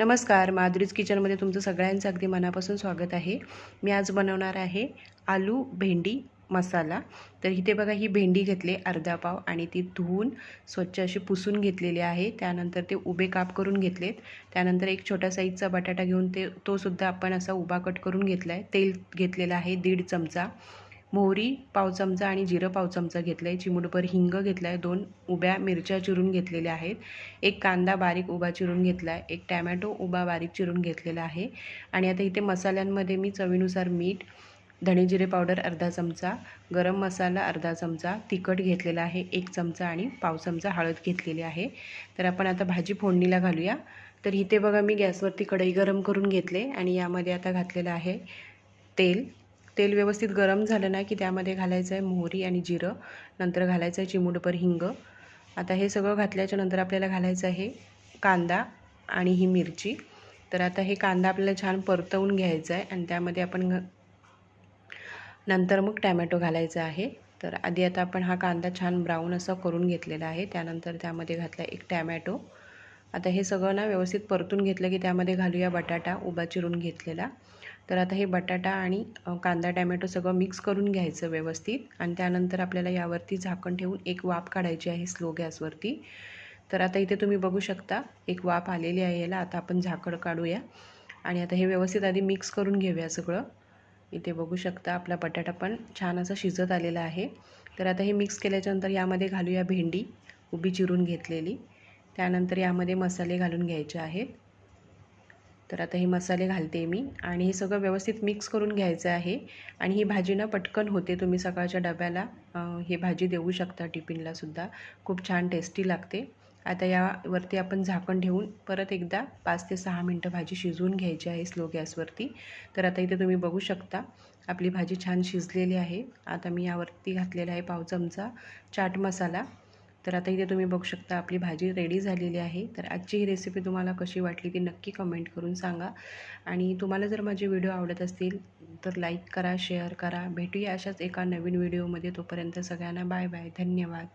नमस्कार माधुरीज किचनमध्ये तुमचं सगळ्यांचं अगदी मनापासून स्वागत आहे. मी आज बनवणार आहे आलू भेंडी मसाला. तर इथे बघा ही भेंडी घेतली अर्धा पाव आणि ती धुवून स्वच्छ अशी पुसून घेतलेली आहे. त्यानंतर ते उभे काप करून घेतलेत. त्यानंतर एक छोटा साईजचा बटाटा घेऊन ते तोसुद्धा आपण असा उभा कट करून घेतला आहे तेल घेतलेलं आहे दीड चमचा. मोहरी पाव चमचा आणि जिरं पाव चमचा घेतलं आहे चिमुटभर हिंग घेतलं आहे दोन उभ्या मिरच्या चिरून घेतलेल्या आहेत. एक कांदा बारीक उभा चिरून घेतला आहे एक टॅमॅटो उभा बारीक चिरून घेतलेला आहे. आणि आता इथे मसाल्यांमध्ये मी चवीनुसार मीठ धणे जिरे पावडर अर्धा चमचा गरम मसाला अर्धा चमचा तिखट घेतलेला आहे एक चमचा आणि पाव चमचा हळद घेतलेली आहे. तर आपण आता भाजी फोडणीला घालूया. तर इथे बघा मी गॅसवरती कढई गरम करून घेतले आणि यामध्ये आता घातलेलं आहे तेल. तेल व्यवस्थित गरम झालं ना की त्यामध्ये घालायचं आहे मोहरी आणि जिरं नंतर घालायचं आहे चिमूटभर हिंग. आता हे सगळं घातल्याच्या नंतर आपल्याला घालायचं आहे कांदा आणि ही मिरची. तर आता हे कांदा आपल्याला छान परतवून घ्यायचा आहे आणि त्यामध्ये आपण नंतर मग टॅमॅटो घालायचा आहे. तर आधी आता आपण हा कांदा छान ब्राऊन असा करून घेतलेला आहे. त्यानंतर त्यामध्ये घातला एक टॅमॅटो. आता हे सगळं ना व्यवस्थित परतून घेतलं की त्यामध्ये घालूया बटाटा उभा चिरून घेतलेला. तर आता हे बटाटा आणि कांदा टॅमॅटो सगळं मिक्स करून घ्यायचं व्यवस्थित. आणि त्यानंतर आपल्याला यावरती झाकण ठेवून एक वाफ काढायची आहे स्लो गॅसवरती. तर आता इथे तुम्ही बघू शकता एक वाफ आलेली आहे याला. आता आपण झाकण काढूया. आणि आता हे व्यवस्थित आधी मिक्स करून घेऊया सगळं. इथे बघू शकता आपला बटाटा पण छान असा शिजत आलेला आहे. तर आता हे मिक्स केल्याच्यानंतर यामध्ये घालूया भेंडी उभी चिरून घेतलेली. त्यानंतर यामध्ये मसाले घालून घ्यायचे आहेत. तर आता हे मसाले घालते मी आणि हे सगळं व्यवस्थित मिक्स करून घ्यायचं आहे. आणि ही भाजी ना पटकन होते तुम्ही सकाळच्या डब्याला हे भाजी देऊ शकता टिफिनलासुद्धा खूप छान टेस्टी लागते. आता यावरती आपण झाकण ठेवून परत एकदा पाच ते सहा मिनटं भाजी शिजवून घ्यायची आहे स्लो गॅसवरती तर आता इथे तुम्ही बघू शकता आपली भाजी छान शिजलेली आहे. आता मी यावरती घातलेला आहे पाव चमचा चाट मसाला. तर आता इथे तुम्ही बघू शकता आपली भाजी रेडी झालेली आहे. तर आजची ही रेसिपी तुम्हाला कशी वाटली ती नक्की कमेंट करून सांगा. आणि तुम्हाला जर माझे व्हिडिओ आवडत असतील तर लाईक करा शेअर करा. भेटूया अशाच एका नवीन व्हिडिओमध्ये तोपर्यंत सगळ्यांना बाय बाय धन्यवाद.